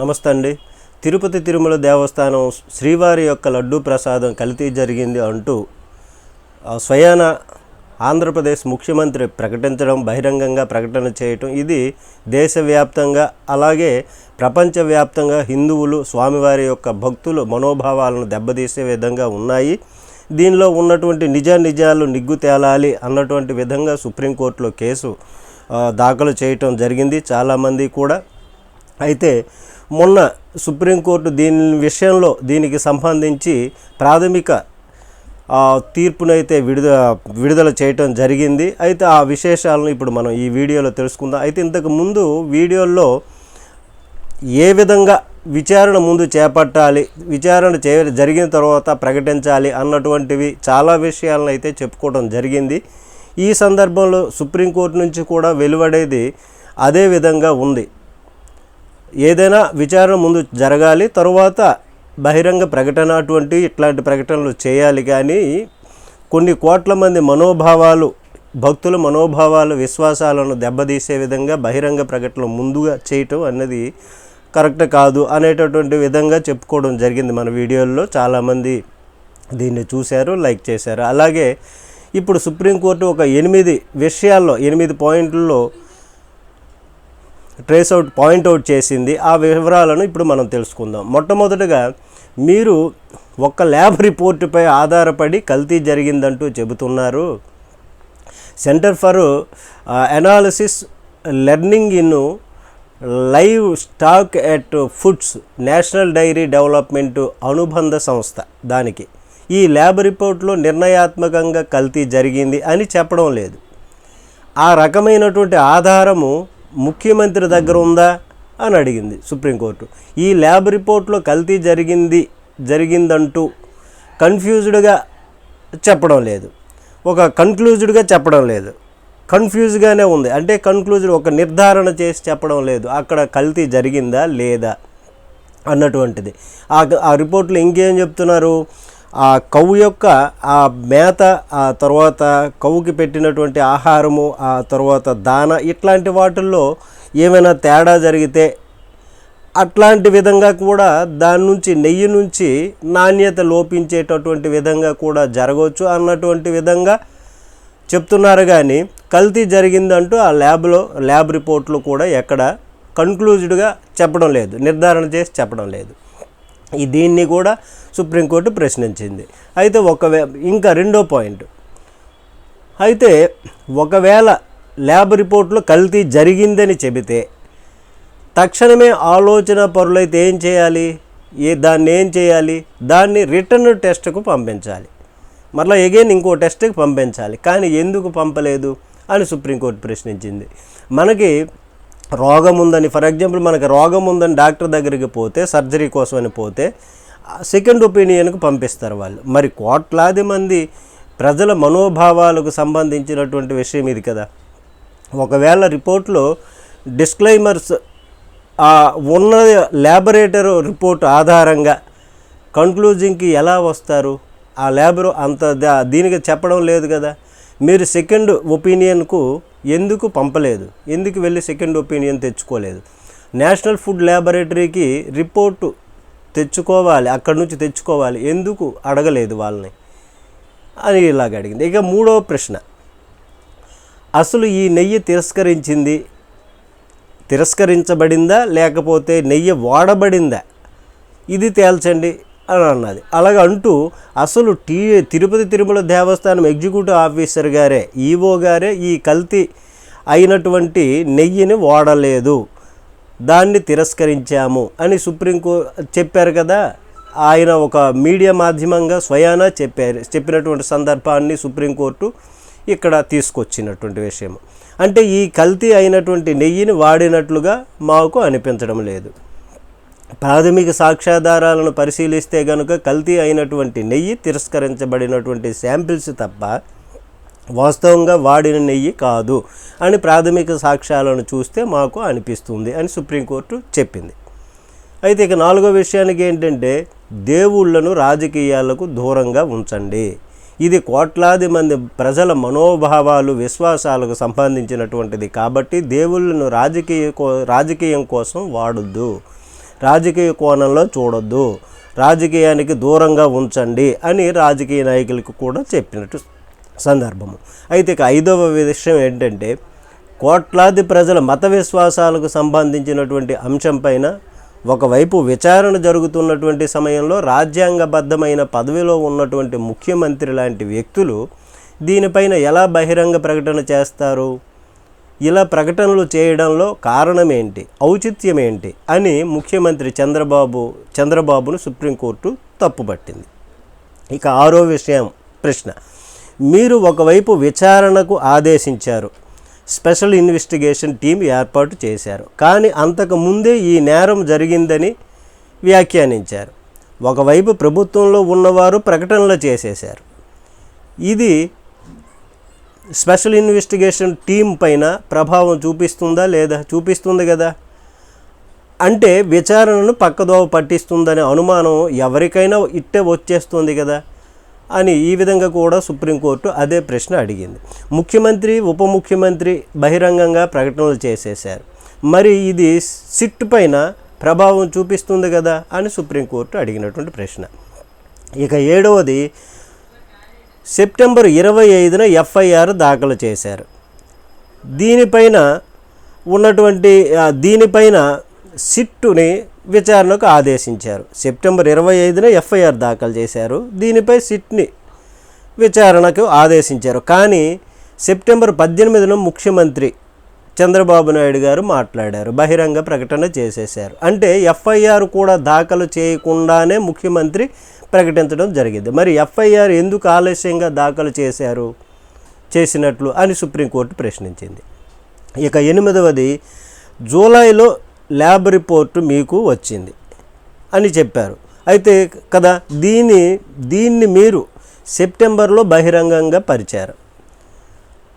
నమస్తే అండి. తిరుపతి తిరుమల దేవస్థానం శ్రీవారి యొక్క లడ్డూ ప్రసాదం కల్తీ జరిగింది అంటూ స్వయాన ఆంధ్రప్రదేశ్ ముఖ్యమంత్రి ప్రకటించడం బహిరంగంగా ప్రకటన చేయటం ఇది దేశవ్యాప్తంగా అలాగే ప్రపంచవ్యాప్తంగా హిందువులు స్వామివారి యొక్క భక్తులు మనోభావాలను దెబ్బతీసే విధంగా ఉన్నాయి. దీనిలో ఉన్నటువంటి నిజ నిజాలు నిగ్గు తేలాలి అన్నటువంటి విధంగా సుప్రీంకోర్టులో కేసు దాఖలు చేయటం జరిగింది. చాలామంది కూడా అయితే మొన్న సుప్రీంకోర్టు దీని విషయంలో దీనికి సంబంధించి ప్రాథమిక తీర్పునైతే విడుదల విడుదల చేయటం జరిగింది. అయితే ఆ విశేషాలను ఇప్పుడు మనం ఈ వీడియోలో తెలుసుకుందాం. అయితే ఇంతకు ముందు వీడియోల్లో ఏ విధంగా విచారణ ముందు చేపట్టాలి విచారణ చే జరిగిన తర్వాత ప్రకటించాలి అన్నటువంటివి చాలా విషయాలను అయితే చెప్పుకోవడం జరిగింది. ఈ సందర్భంలో సుప్రీంకోర్టు నుంచి కూడా వెలువడేది అదే విధంగా ఉంది. ఏదైనా విచారణ ముందు జరగాలి తరువాత బహిరంగ ప్రకటన అటువంటి ఇట్లాంటి ప్రకటనలు చేయాలి కానీ కొన్ని కోట్ల మంది మనోభావాలు భక్తుల మనోభావాలు విశ్వాసాలను దెబ్బతీసే విధంగా బహిరంగ ప్రకటనలు ముందుగా చేయటం అన్నది కరెక్ట్ కాదు అనేటటువంటి విధంగా చెప్పుకోవడం జరిగింది మన వీడియోల్లో. చాలామంది దీన్ని చూశారు లైక్ చేశారు. అలాగే ఇప్పుడు సుప్రీంకోర్టు ఒక ఎనిమిది విషయాల్లో ఎనిమిది పాయింట్లలో ట్రేస్ అవుట్ పాయింట్ అవుట్ చేసింది. ఆ వివరాలను ఇప్పుడు మనం తెలుసుకుందాం. మొట్టమొదటగా మీరు ఒక్క ల్యాబ్ రిపోర్టుపై ఆధారపడి కల్తీ జరిగిందంటూ చెబుతున్నారు. Centre for analysis learning in livestock at foods national dairy development అనుబంధ సంస్థ దానికి. ఈ ల్యాబ్ రిపోర్ట్లో నిర్ణయాత్మకంగా కల్తీ జరిగింది అని చెప్పడం లేదు. ఆ రకమైనటువంటి ఆధారము ముఖ్యమంత్రి దగ్గర ఉందా అని అడిగింది సుప్రీంకోర్టు. ఈ ల్యాబ్ రిపోర్ట్లో కల్తీ జరిగింది జరిగిందంటూ కన్ఫ్యూజ్డ్గా చెప్పడం లేదు. ఒక కన్క్లూజ్డ్గా చెప్పడం లేదు. కన్ఫ్యూజ్గానే ఉంది. అంటే కన్క్లూజ్డ్ ఒక నిర్ధారణ చేసి చెప్పడం లేదు. అక్కడ కల్తీ జరిగిందా లేదా అన్నటువంటిది. ఆ ఆ రిపోర్ట్లో ఇంకేం చెప్తున్నారు? ఆ కవ్వు యొక్క ఆ మేత ఆ తర్వాత కవ్వుకి పెట్టినటువంటి ఆహారము ఆ తర్వాత దాన ఇట్లాంటి వాటిల్లో ఏమైనా తేడా జరిగితే అట్లాంటి విధంగా కూడా దాని నుంచి నెయ్యి నుంచి నాణ్యత లోపించేటటువంటి విధంగా కూడా జరగవచ్చు అన్నటువంటి విధంగా చెప్తున్నారు కానీ కల్తీ జరిగిందంటూ ఆ ల్యాబ్లో ల్యాబ్ రిపోర్ట్లు కూడా ఎక్కడ కన్క్లూజ్డ్గా చెప్పడం లేదు నిర్ధారణ చేసి చెప్పడం లేదు. ఈ దీన్ని కూడా సుప్రీంకోర్టు ప్రశ్నించింది. అయితే ఒకవే ఇంకా రెండో పాయింట్. అయితే ఒకవేళ ల్యాబ్ రిపోర్ట్లో కల్తీ జరిగిందని చెబితే తక్షణమే ఆలోచన పరులైతే ఏం చేయాలి? ఏ దాన్ని ఏం చేయాలి? దాన్ని రిటర్న్ టెస్ట్కు పంపించాలి. మరలా ఎగైన్ ఇంకో టెస్ట్కి పంపించాలి. కానీ ఎందుకు పంపలేదు? అని సుప్రీంకోర్టు ప్రశ్నించింది. మనకి రోగం ఉందని ఫర్ ఎగ్జాంపుల్ మనకి రోగం ఉందని డాక్టర్ దగ్గరికి పోతే సర్జరీ కోసం అని పోతే సెకండ్ ఒపీనియన్కు పంపిస్తారు వాళ్ళు. మరి కోట్లాది మంది ప్రజల మనోభావాలకు సంబంధించినటువంటి విషయం ఇది కదా. ఒకవేళ రిపోర్ట్లో డిస్క్లైమర్స్ ఆ ఉన్న ల్యాబొరేటరీ రిపోర్ట్ ఆధారంగా కన్క్లూజింగ్కి ఎలా వస్తారు? ఆ ల్యాబరు అంత దా- దీనికి చెప్పడం లేదు కదా. మీరు సెకండ్ ఒపీనియన్కు ఎందుకు పంపలేదు? ఎందుకు వెళ్ళి సెకండ్ ఒపీనియన్ తెచ్చుకోలేదు? నేషనల్ ఫుడ్ ల్యాబొరేటరీకి రిపోర్టు తెచ్చుకోవాలి అక్కడి నుంచి తెచ్చుకోవాలి. ఎందుకు? అడగలేదు వాళ్ళని. అని ఇలాగ అడిగింది. ఇక మూడవ ప్రశ్న. అసలు ఈ నెయ్యి తిరస్కరించింది తిరస్కరించబడిందా లేకపోతే నెయ్యి వాడబడిందా? ఇది తేల్చండి అని అన్నది. అలాగ అంటూ అసలు టీ తిరుపతి తిరుమల దేవస్థానం ఎగ్జిక్యూటివ్ ఆఫీసర్ గారే ఈవో గారే ఈ కల్తీ అయినటువంటి నెయ్యిని వాడలేదు. దాన్ని తిరస్కరించాము అని సుప్రీంకోర్టు చెప్పారు కదా. ఆయన ఒక మీడియా మాధ్యమంగా స్వయానా చెప్పారు చెప్పినటువంటి సందర్భాన్ని సుప్రీంకోర్టు ఇక్కడ తీసుకొచ్చినటువంటి విషయం. అంటే ఈ కల్తీ అయినటువంటి నెయ్యిని వాడినట్లుగా మాకు అనిపించడం లేదు. ప్రాథమిక సాక్ష్యాధారాలను పరిశీలిస్తే గనుక కల్తీ అయినటువంటి నెయ్యి తిరస్కరించబడినటువంటి శాంపిల్స్ తప్ప వాస్తవంగా వాడిన నెయ్యి కాదు అని ప్రాథమిక సాక్ష్యాలను చూస్తే మాకు అనిపిస్తుంది అని సుప్రీంకోర్టు చెప్పింది. అయితే ఇక నాలుగో విషయానికి ఏంటంటే దేవుళ్ళను రాజకీయాలకు దూరంగా ఉంచండి. ఇది కోట్లాది మంది ప్రజల మనోభావాలు విశ్వాసాలకు సంబంధించినటువంటిది కాబట్టి దేవుళ్ళను రాజకీయ కో రాజకీయం కోసం వాడొద్దు. రాజకీయ కోణంలో చూడొద్దు. రాజకీయానికి దూరంగా ఉంచండి అని రాజకీయ నాయకులకు కూడా చెప్పినట్టు సందర్భము. అయితే ఇక ఐదవ విషయం ఏంటంటే కోట్లాది ప్రజల మత విశ్వాసాలకు సంబంధించినటువంటి అంశంపైన ఒకవైపు విచారణ జరుగుతున్నటువంటి సమయంలో రాజ్యాంగబద్ధమైన పదవిలో ఉన్నటువంటి ముఖ్యమంత్రి లాంటి వ్యక్తులు దీనిపైన ఎలా బహిరంగ ప్రకటన చేస్తారు? ఇలా ప్రకటనలు చేయడంలో కారణం ఏంటి? ఔచిత్యం ఏంటి? అని ముఖ్యమంత్రి చంద్రబాబు చంద్రబాబును సుప్రీంకోర్టు తప్పుపట్టింది. ఇక ఆరో విషయం ప్రశ్న. మీరు ఒకవైపు విచారణకు ఆదేశించారు. స్పెషల్ ఇన్వెస్టిగేషన్ టీం ఏర్పాటు చేశారు. కానీ అంతకు ముందే ఈ నేరం జరిగిందని వ్యాఖ్యానించారు. ఒకవైపు ప్రభుత్వంలో ఉన్నవారు ప్రకటనలు చేసేశారు. ఇది స్పెషల్ ఇన్వెస్టిగేషన్ టీం పైన ప్రభావం చూపిస్తుందా లేదా? చూపిస్తుంది కదా. అంటే విచారణను పక్కదోవ పట్టిస్తుందనే అనుమానం ఎవరికైనా ఇట్టే వచ్చేస్తుంది కదా. అని ఈ విధంగా కూడా సుప్రీంకోర్టు అదే ప్రశ్న అడిగింది. ముఖ్యమంత్రి ఉప ముఖ్యమంత్రి బహిరంగంగా ప్రకటనలు చేసేశారు. మరి ఇది సిట్ పైన ప్రభావం చూపిస్తుంది కదా అని సుప్రీంకోర్టు అడిగినటువంటి ప్రశ్న. ఇక ఏడవది సెప్టెంబర్ ఇరవై ఐదున ఎఫ్ఐఆర్ దాఖలు చేశారు. దీనిపైన ఉన్నటువంటి దీనిపైన సిట్టుని విచారణకు ఆదేశించారు. సెప్టెంబర్ ఇరవై ఐదున ఎఫ్ఐఆర్ దాఖలు చేశారు. దీనిపై సిట్ని విచారణకు ఆదేశించారు. కానీ సెప్టెంబర్ పద్దెనిమిదిన ముఖ్యమంత్రి చంద్రబాబు నాయుడు గారు మాట్లాడారు. బహిరంగ ప్రకటన చేసేశారు. అంటే ఎఫ్ఐఆర్ కూడా దాఖలు చేయకుండానే ముఖ్యమంత్రి ప్రకటించడం జరిగింది. మరి ఎఫ్ఐఆర్ ఎందుకు ఆలస్యంగా దాఖలు చేశారు? చేసినట్లు అని సుప్రీంకోర్టు ప్రశ్నించింది. ఇక ఎనిమిదవది జూలైలో ల్యాబ్ రిపోర్టు మీకు వచ్చింది అని చెప్పారు. అయితే కదా దీని దీన్ని మీరు సెప్టెంబర్లో బహిరంగంగా పరిచారు.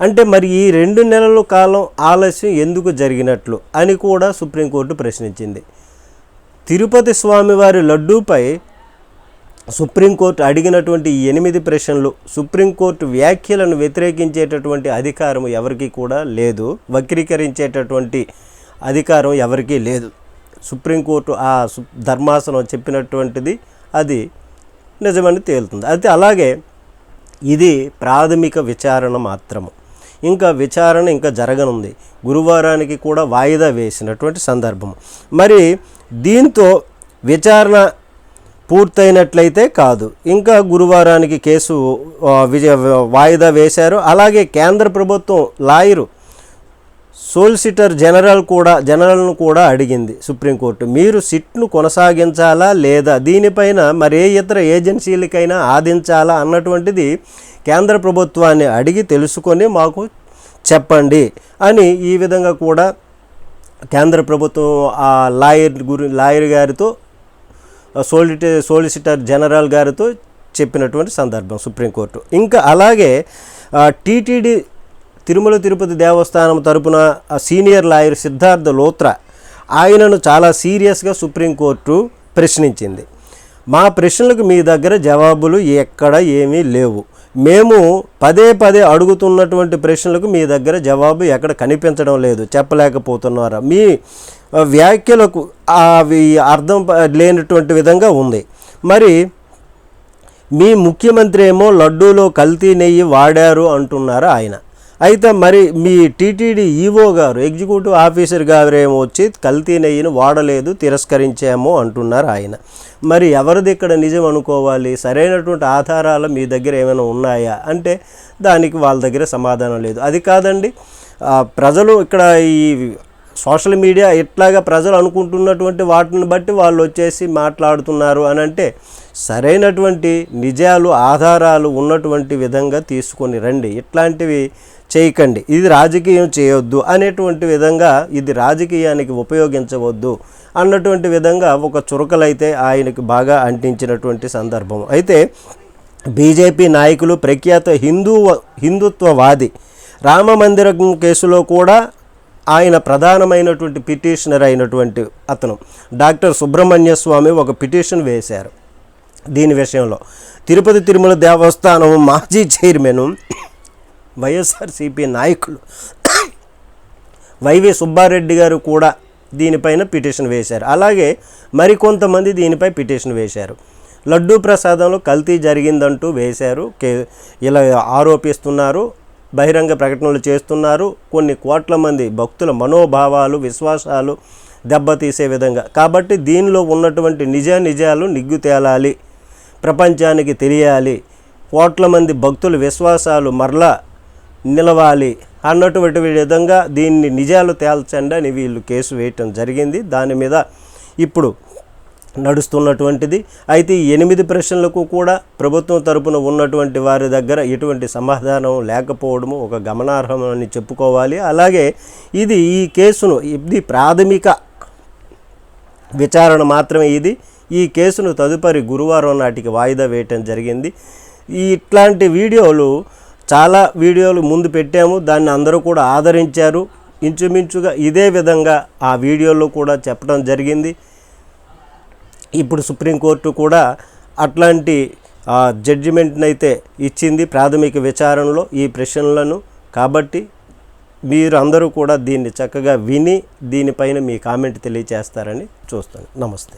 అంటే మరి ఈ రెండు నెలల కాలం ఆలస్యం ఎందుకు జరిగినట్లు అని కూడా సుప్రీంకోర్టు ప్రశ్నించింది. తిరుపతి స్వామివారి లడ్డూపై సుప్రీంకోర్టు అడిగినటువంటి ఎనిమిది ప్రశ్నలు సుప్రీంకోర్టు వ్యాఖ్యలను వ్యతిరేకించేటటువంటి అధికారం ఎవరికీ కూడా లేదు వక్రీకరించేటటువంటి అధికారం ఎవరికీ లేదు. సుప్రీంకోర్టు ఆ సు- ధర్మాసనం చెప్పినటువంటిది అది నిజమని తేలుతుంది. అయితే అలాగే ఇది ప్రాథమిక విచారణ మాత్రము. ఇంకా విచారణ ఇంకా జరగనుంది. గురువారానికి కూడా వాయిదా వేసినటువంటి సందర్భం మరి దీంతో విచారణ పూర్తయినట్లయితే కాదు. ఇంకా గురువారానికి కేసు విజయ వాయిదా వేశారు. అలాగే కేంద్ర ప్రభుత్వం లాయరు సోలిసిటర్ జనరల్ కూడా జనరల్ను కూడా అడిగింది సుప్రీంకోర్టు. మీరు సిట్ను కొనసాగించాలా లేదా? దీనిపైన మరే ఇతర ఏజెన్సీలకైనా ఆదించాలా అన్నటువంటిది కేంద్ర ప్రభుత్వాన్ని అడిగి తెలుసుకొని మాకు చెప్పండి అని ఈ విధంగా కూడా కేంద్ర ప్రభుత్వం ఆ లాయర్ గురి లాయర్ గారితో సోలిటి సోలిసిటర్ జనరల్ గారితో చెప్పినటువంటి సందర్భం సుప్రీంకోర్టు. ఇంకా అలాగే టీటీడీ తిరుమల తిరుపతి దేవస్థానం తరపున సీనియర్ లాయర్ సిద్ధార్థ లోత్రా ఆయనను చాలా సీరియస్గా సుప్రీంకోర్టు ప్రశ్నించింది. మా ప్రశ్నలకు మీ దగ్గర జవాబులు ఎక్కడ ఏమీ లేవు. మేము పదే పదే అడుగుతున్నటువంటి ప్రశ్నలకు మీ దగ్గర జవాబు ఎక్కడ కనిపించడం లేదు. చెప్పలేకపోతున్నారా? మీ వ్యాఖ్యలకు అవి అర్థం లేనటువంటి విధంగా ఉంది. మరి మీ ముఖ్యమంత్రి ఏమో లడ్డూలో కల్తీ నెయ్యి వాడారు అంటున్నారు ఆయన? అయితే మరి మీ టీటీడీ ఈవో గారు ఎగ్జిక్యూటివ్ ఆఫీసర్ గారు ఏమో వచ్చి కల్తీ నెయ్యిని వాడలేదు తిరస్కరించాము అంటున్నారు ఆయన. మరి ఎవరిది ఇక్కడ నిజం అనుకోవాలి? సరైనటువంటి ఆధారాలు మీ దగ్గర ఏమైనా ఉన్నాయా? అంటే దానికి వాళ్ళ దగ్గర సమాధానం లేదు. అది కాదండి ప్రజలు ఇక్కడ ఈ సోషల్ మీడియా ఇట్లాగా ప్రజలు అనుకుంటున్నటువంటి వాటిని బట్టి వాళ్ళు వచ్చేసి మాట్లాడుతున్నారు అని అంటే సరైనటువంటి నిజాలు ఆధారాలు ఉన్నటువంటి విధంగా తీసుకొని రండి. ఇట్లాంటివి చేయకండి. ఇది రాజకీయం చేయొద్దు అనేటువంటి విధంగా ఇది రాజకీయానికి ఉపయోగించవద్దు అన్నటువంటి విధంగా ఒక చురకలైతే ఆయనకు బాగా అంటించినటువంటి సందర్భం. అయితే బీజేపీ నాయకులు ప్రఖ్యాత హిందూ హిందుత్వవాది రామ మందిరం కేసులో కూడా ఆయన ప్రధానమైనటువంటి పిటిషనర్ అయినటువంటి అతను డాక్టర్ సుబ్రహ్మణ్య స్వామి ఒక పిటిషన్ వేశారు. దీని విషయంలో తిరుపతి తిరుమల దేవస్థానం మాజీ చైర్మన్ వైఎస్ఆర్సిపి నాయకులు. వైవి సుబ్బారెడ్డి గారు కూడా దీనిపైన పిటిషన్ వేశారు. అలాగే మరికొంతమంది దీనిపై పిటిషన్ వేశారు. లడ్డూ ప్రసాదంలో కల్తీ జరిగిందంటూ వేశారు. కే ఇలా ఆరోపిస్తున్నారు. బహిరంగ ప్రకటనలు చేస్తున్నారు. కొన్ని కోట్ల మంది భక్తుల మనోభావాలు విశ్వాసాలు దెబ్బతీసే విధంగా. కాబట్టి దీనిలో ఉన్నటువంటి నిజ నిజాలు నిగ్గు తేలాలి. ప్రపంచానికి తెలియాలి. కోట్ల మంది భక్తుల విశ్వాసాలు మరలా నిలవాలి అన్నటువంటి విధంగా దీన్ని నిజాలు తేల్చండి అని వీళ్ళు కేసు వేయటం జరిగింది. దాని మీద ఇప్పుడు నడుస్తున్నటువంటిది. అయితే ఎనిమిది ప్రశ్నలకు కూడా ప్రభుత్వం తరపున ఉన్నటువంటి వారి దగ్గర ఎటువంటి సమాధానం లేకపోవడము ఒక గమనార్హం అని చెప్పుకోవాలి. అలాగే ఇది ఈ కేసును ఇది ప్రాథమిక విచారణ మాత్రమే ఇది. ఈ కేసును తదుపరి గురువారం నాటికి వాయిదా వేయటం జరిగింది. ఈ ఇట్లాంటి వీడియోలు చాలా వీడియోలు ముందు పెట్టాము దాన్ని అందరూ కూడా ఆదరించారు. ఇంచుమించుగా ఇదే విధంగా ఆ వీడియోలో కూడా చెప్పడం జరిగింది. ఇప్పుడు సుప్రీంకోర్టు కూడా అట్లాంటి జడ్జిమెంట్ని అయితే ఇచ్చింది ప్రాథమిక విచారణలో ఈ ప్రశ్నలను. కాబట్టి మీరు అందరూ కూడా దీన్ని చక్కగా విని దీనిపైన మీ కామెంట్ తెలియచేస్తారని చూస్తాను. నమస్తే.